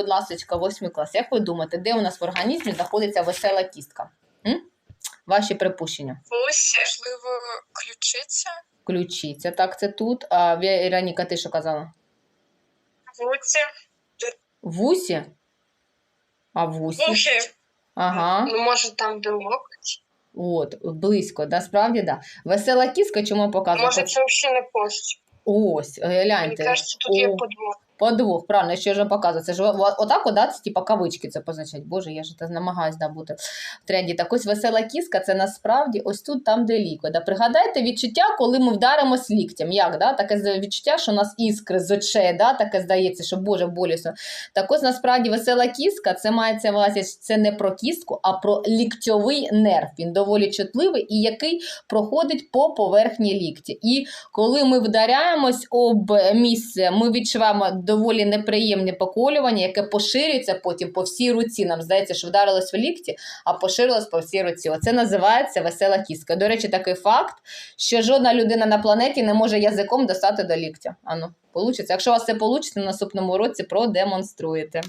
будь ласка, 8 клас. Як ви думаєте, де у нас в організмі знаходиться весела кістка? М? Ваші припущення. Вусі. Можливо, ключиця. Ключиця, так, це тут. А Вероніка, ти що казала? Вуці. В вусі? А в вусі? Вухи. Ага. Ну, може, там, де локоть. От, близько, да, справді, да. Весела кістка, чому показує? Може, це взагалі не кость. Ось, Мені гляньте. кажеться, тут є О. подвох. Подвох, правильно, ще ж показую. Це ж отак, от, да, це типа кавички це позначать. Боже, я ж це намагаюсь да, бути в тренді. Так ось весела кіска, це насправді ось тут, там, де ліко. Да. Пригадайте відчуття, коли ми вдаримось ліктям. Як, да? Таке відчуття, що у нас іскри з очей, да? таке здається, що Боже, болісно. Так ось насправді весела кіска, це мається увазі, це не про кістку, а про ліктьовий нерв. Він доволі чутливий і який проходить по поверхні лікті. І коли ми вдаряємось об місце, ми відчуваємо доволі неприємне поколювання, яке поширюється потім по всій руці. Нам здається, що вдарилось в лікті, а поширилось по всій руці. Оце називається весела кістка. До речі, такий факт, що жодна людина на планеті не може язиком достати до ліктя. Ану, получиться. Якщо у вас це вийде, на наступному році продемонструєте.